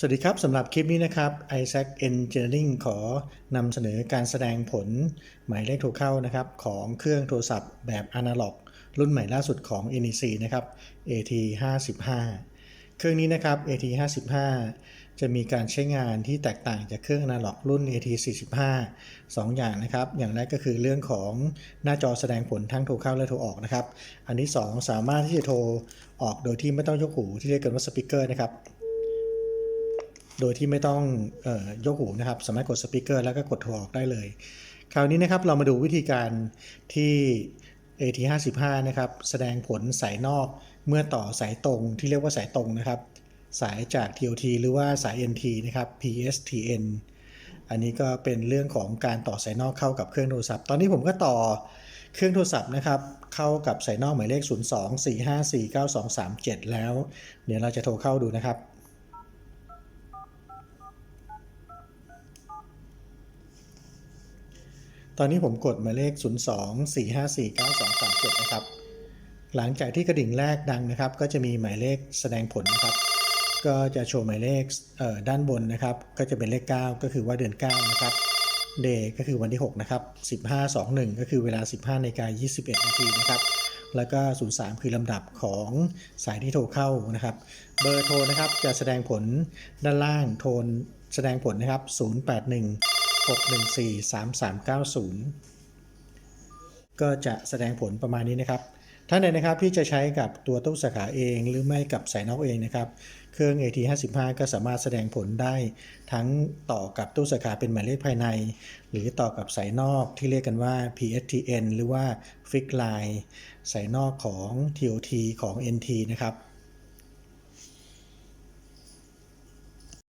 สวัสดีครับสำหรับคลิปนี้นะครับ Isaac Engineering ขอนำเสนอการแสดงผลหมายเลขโทรเข้านะครับของเครื่องโทรศัพท์แบบอนาล็อก รุ่นใหม่ล่าสุดของ NEC นะครับ AT 55 เครื่องนี้นะครับ AT 55 จะมีการใช้งานที่แตกต่างจากเครื่องอนาล็อกรุ่น AT 45 2 อย่างนะครับ อย่างแรกก็คือเรื่องของหน้าจอแสดงผลทั้งโทรเข้าและโทรออกนะครับ อันที่ 2 สามารถที่จะโทรออกโดยที่ไม่ต้องยกหูที่เรียกกันว่าสปีกเกอร์นะครับ โดยที่ไม่ต้องออยกหูนะครับสามารถกดสปีกเกอร์แล้วก็กดโทรออกได้เลย คราวนี้นะครับเรามาดูวิธีการที่ AT55 นะครับแสดงผลสายนอกเมื่อต่อสายตรงที่เรียกว่าสายตรงนะครับ สายจาก TOT หรือว่าสาย NT นะครับ PSTN อันนี้ก็เป็นเรื่องของการต่อสายนอกเข้ากับเครื่องโทรศัพท์ ตอนนี้ผมก็ต่อเครื่องโทรศัพท์นะครับ เข้ากับสายนอกหมายเลข 02-454-9237 แล้ว เดี๋ยวเราจะโทรเข้าดูนะครับ ตอนนี้ผมกดหมายเลข 02-454-9237 นะครับ หลังจากที่กระดิ่งแรกดังนะครับ ก็จะมีหมายเลขแสดงผลนะครับ ก็จะโชว์หมายเลขเด้านบนนะครับ ก็จะเป็นเลข 9 ก็คือว่าเดือน 9 นะครับ เดย์ก็คือวันที่ 6 นะครับ 1521 ก็คือเวลา 15นาฬิกา21 นาทีนะครับ แล้วก็ 03 คือลำดับของสายที่โทรเข้านะครับ เบอร์โทรนะครับจะแสดงผลด้านล่างโทนแสดงผลนะครับ 081 614-3390 ก็จะแสดงผลประมาณนี้นะครับท่านใดนะครับที่จะใช้กับตัวตู้สาขาเองหรือไม่กับสายนอกเองนะครับเครื่อง AT55 ก็สามารถแสดงผลได้ทั้งต่อกับตู้สาขาเป็นหมายเลขภายใน หรือต่อกับสายนอกที่เรียกกันว่า PSTN หรือว่า Fix Line สายนอกของ TOT ของ NT นะครับ